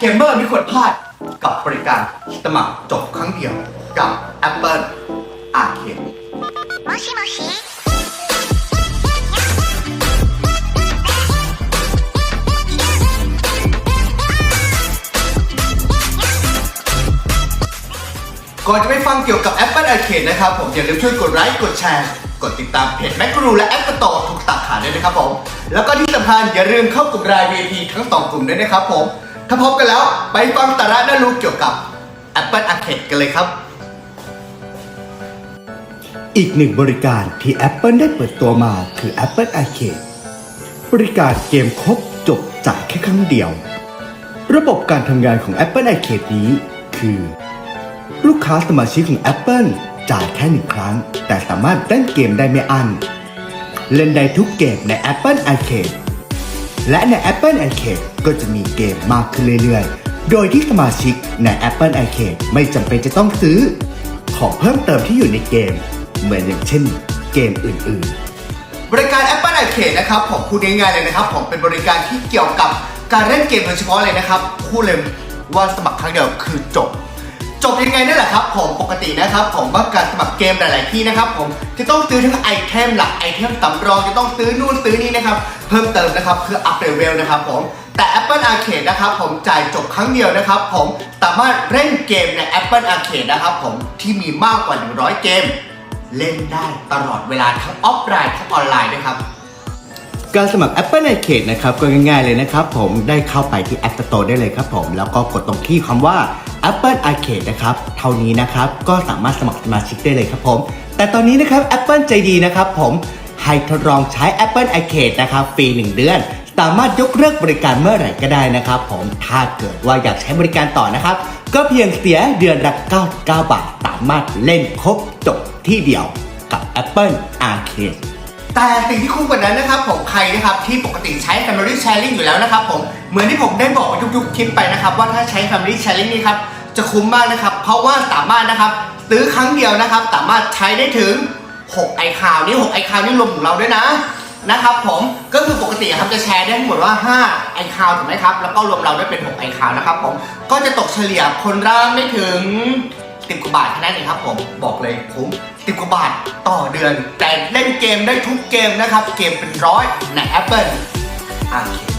เกมเมอร์ไม่ควรพลาดกับบริการสมัครจบครั้งเดียวกับ Apple Arcade もしもし ก่อนจะไปฟังเกี่ยวกับ Apple Arcade นะครับผมอย่าลืมช่วยกดไลค์กดแชร์ กดติดตามเพจแมกรูและแอปโตทุกสาขาด้วยนะครับผม แล้วก็ที่สำคัญอย่าลืมเข้ากลุ่มราย VIP ทั้งสองกลุ่มด้วยนะครับผม ถ้าพร้อมกันแล้วไปฟังสาระน่ารู้เกี่ยวกับ Apple Arcade กันเลยครับ อีกหนึ่งบริการที่ Apple ได้เปิดตัวมาคือ Apple Arcade บริการเกมครบจบจ่ายแค่ครั้งเดียว ระบบการทำงานของ Apple Arcade นี้คือ ลูกค้าสมาชิกของ Apple จ่ายแค่หนึ่งครั้ง แต่สามารถเล่นเกมได้ไม่อั้นเล่นได้ทุกเกมใน Apple Arcade และใน Apple Arcade ก็จะมีเกมมากขึ้นเรื่อยๆ โดยที่สมาชิกใน Apple Arcade ไม่จำเป็นจะต้องซื้อ ของเพิ่มเติมที่อยู่ในเกม เหมือนอย่างเช่น เกมอื่นๆ บริการ Apple Arcade นะครับผมพูดง่ายๆเลยนะครับ ผมเป็นบริการที่เกี่ยวกับการเล่นเกมโดยเฉพาะเลยนะครับพูดเลยว่าสมัครครั้งเดียวคือจบ จบยังไงนั่แหละครับผมปกตินะครับผมว่าการสมัครเกมหลาย ๆ ที่นะครับผมจะต้องซื้อทั้งไอเทมหลักไอเทมสำรองจะต้องซื้อนู่นซื้อนี่นะครับเพิ่มเติมนะครับคืออัพเลเวลนะครับผมแต่ Apple Arcade นะครับผมจ่ายจบครั้งเดียวนะครับผมสามารถเล่นเกมใน Apple Arcade นะครับผมที่มีมากกว่า 100 เกม เล่นได้ตลอดเวลาทั้งออฟไลน์ทั้งออนไลน์นะครับ การสมัคร Apple Arcade นะครับก็ง่ายๆเลยนะครับผมได้เข้าไปที่ App Store ได้เลยครับผม แล้วก็กดตรงที่คำว่า Apple Arcade นะครับ เท่านี้นะครับ ก็สามารถสมัครสมาชิกได้เลยครับผม แต่ตอนนี้นะครับ Apple ใจดีนะครับผมให้ทดลองใช้ Apple Arcade นะครับฟรี 1 เดือน สามารถยกเลิกบริการเมื่อไหร่ก็ได้นะครับผมถ้าเกิดว่าอยากใช้บริการต่อนะครับ ก็เพียงเสียเดือนละ99 บาท สามารถเล่นครบจบที่เดียวกับ Apple Arcade แต่สิ่งที่คุ้มกว่านั้นนะครับผมใครนะครับที่ปกติใช้ Family Sharing อยู่แล้วนะครับผมเหมือนที่ผมได้บอกทุกๆคลิปไปนะครับว่าถ้าใช้ Family Sharing นี่ครับจะคุ้มมากนะครับ เพราะว่าสามารถนะครับซื้อครั้งเดียวนะครับ สามารถใช้ได้ถึง6ไอคาวนี่6ไอคาวนี่รวมของเราด้วยนะนะครับผมก็คือปกติครับจะแชร์ได้ทั้งหมดว่า5ไอคาวถูกไหมครับแล้วก็รวมเราได้เป็น6ไอคาวนะครับผมก็จะตกเฉลี่ยคนละไม่ถึง สิบกว่าบาทแค่นั้นเองครับผมบอกเลยคุ้มสิบกว่าบาทต่อเดือน แต่เล่นเกมได้ทุกเกมนะครับ เกมเป็นร้อยใน Apple Arcade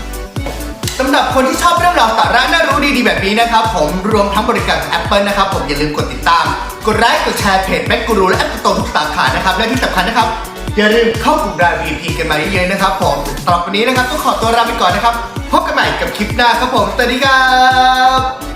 สำหรับคนที่ชอบเรื่องราวสาระน่ารู้ดีๆแบบนี้นะครับผมรวมทั้งบริการของ Apple นะครับ ผมอย่าลืมกดติดตาม กดไลค์กดแชร์เพจแม็กกูรูและแอปโตทุกสาขานะครับและที่สำคัญนะครับ อย่าลืมเข้ากลุ่มราย VIP กันมาเยอะๆนะครับผมสำหรับวันนี้นะครับต้องขอตัวลาไปก่อนนะครับ พบกันใหม่กับคลิปหน้าครับผมสวัสดีครับ